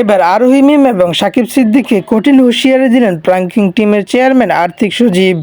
এবার আরোহী মিম এবং সাকিব সিদ্দিককে কঠিন হুঁশিয়ারি দিলেন প্রাঙ্কিং টিমের চেয়ারম্যান আর্থিক সচিব।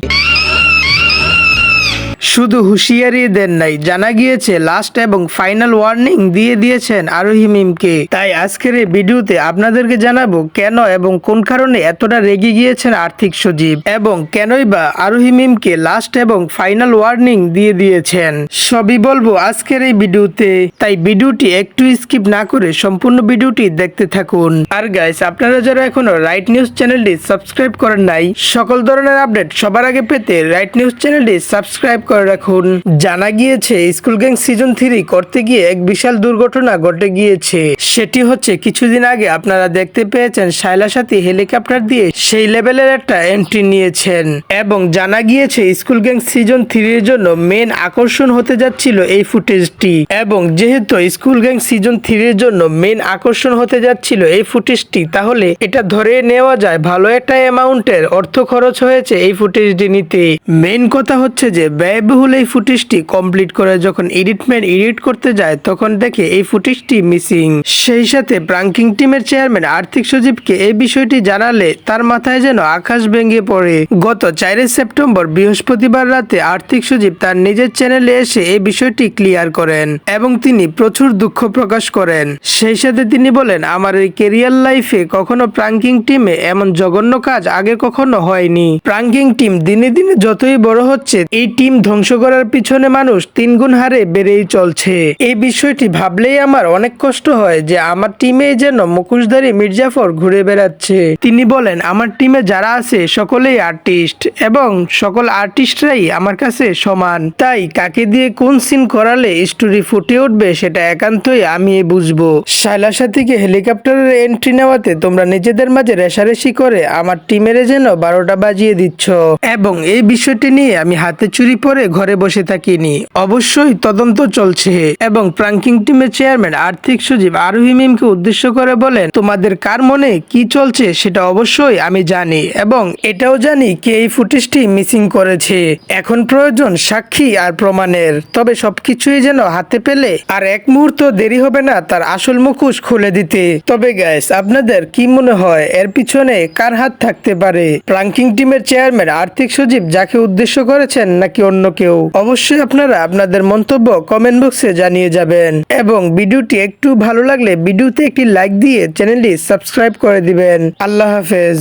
শুধু হুঁশিয়ারি দেন নাই, জানা গিয়েছে লাস্ট এবং ফাইনাল ওয়ার্নিং দিয়ে দিয়েছেন আরোহী মিমকে। তাই আজকের এই ভিডিওতে আপনাদেরকে জানাব কেন এবং কোন কারণে এতটা রেগে গিয়েছেন আর্থিক সচিব এবং কেনই বা আরোহী মিমকে লাস্ট এবং ফাইনাল ওয়ার্নিং দিয়ে দিয়েছেন। সবই বলব আজকের এই ভিডিওতে, তাই ভিডিওটি একটু স্কিপ না করে সম্পূর্ণ ভিডিওটি দেখতে থাকুন। আর গাইস আপনারা যারা এখনও রাইট নিউজ চ্যানেলটি সাবস্ক্রাইব করেন নাই, সকল ধরনের আপডেট সবার আগে পেতে রাইট নিউজ চ্যানেলটি সাবস্ক্রাইব করে রাখুন। জানা গিয়েছে, স্কুল গ্যাং সিজন থ্রি করতে গিয়ে এক বিশাল দুর্ঘটনা ঘটে গিয়েছে। সেটি হচ্ছে, কিছুদিন আগে আপনারা দেখতে পেয়েছেন শাইলা সাথী হেলিকপ্টার দিয়ে সেই লেভেলের একটা এন্ট্রি নিয়েছেন। এবং জানা গিয়েছে, স্কুল গ্যাং সিজন থ্রির জন্য মেন আকর্ষণ হতে যাচ্ছিল এই ফুটেজটি। এবং যেহেতু স্কুল গ্যাং সিজন থ্রির জন্য মেন আকর্ষণ হতে যাচ্ছিল এই ফুটেজটি, তাহলে এটা ধরে নেওয়া যায়, ভালো একটা অ্যামাউন্টের অর্থ খরচ হয়েছে এই ফুটেজটি নিতে। মেন কথা হচ্ছে যে ব্যয়বহুল এই ফুটেজটি কমপ্লিট করে যখন এডিটম্যান এডিট করতে যায়, তখন দেখে এই ফুটেজটি মিসিং। সেই সাথে প্রাঙ্কিং টিমের চেয়ারম্যান আর্থিক সচিবকে এই বিষয়টি জানালে তার মাথায় যেন আকাশ ভেঙে পড়ে। গত চারই সেপ্টেম্বর বৃহস্পতিবার রাতে আর্থিক সচিব তার নিজের চ্যানেলে এসে এই বিষয়টি ক্লিয়ার করেন এবং তিনি প্রচুর দুঃখ প্রকাশ করেন। সেই সাথে তিনি বলেন, আমার এই কেরিয়ার লাইফে কখনো প্রাঙ্কিং টিমে এমন জঘন্য কাজ আগে কখনো হয়নি। প্রাঙ্কিং টিম দিনে দিনে যতই বড় হচ্ছে, এই টিম ধ্বংস করার পিছনে মানুষ তিনগুণ হারে বেড়েই চলছে। এই বিষয়টি ভাবলেই আমার অনেক কষ্ট হয় যে আমার টিমে যেন মুখোশধারী মির্জাফর ঘুরে বেড়াচ্ছে। তিনি বলেন, আমার টিমে যারা আছে, সকলেই আর্টিস্ট এবং সকল আর্টিস্টরাই আমার কাছে সমান। তাই কাকে দিয়ে কোন সিন করালে স্টোরি ফুটে উঠবে সেটা একান্তই আমি বুঝব। শাইলা সাথীকে হেলিকপ্টারের এন্ট্রি নেওয়াতে তোমরা নিজেদের মাঝে রেশারেশি করে আমার টিমের যেন বারোটা বাজিয়ে দিচ্ছ। এবং এই বিষয়টি নিয়ে আমি হাতে চুরি পরে ঘরে বসে থাকিনি। অবশ্যই তদন্ত চলছে এবং প্রাঙ্কিং টিমের চেয়ারম্যান আর্থিক সচিব আরোহী মিমকে উদ্দেশ্য করে বলেন, তোমাদের কার মনে কি চলছে সেটা অবশ্যই আমি জানি এবং এটাও জানি কে এই ফুটেজটি মিসিং করেছে। এখন প্রয়োজন সাক্ষী আর প্রমাণের। তবে সবকিছুই যেন হাতে পেলে আর এক মুহূর্ত দেরি হবে না তার আসল মুখোশ খুলে দিতে। তবে গ্যাস আপনাদের কি মনে হয় এর পিছনে কার হাত থাকতে পারে? প্রাঙ্কিং টিমের চেয়ারম্যান, আর্থিক সচিব যাকে উদ্দেশ্য করেছেন নাকি অন্য কেউ। অবশ্যই আপনারা আপনাদের মন্তব্য কমেন্ট বক্সে জানিয়ে যাবেন। এবং ভিডিওটি একটু ভালো লাগলে ভিডিওতে একটি লাইক দিয়ে চ্যানেলটি সাবস্ক্রাইব করে দিবেন। আল্লাহ হাফেজ।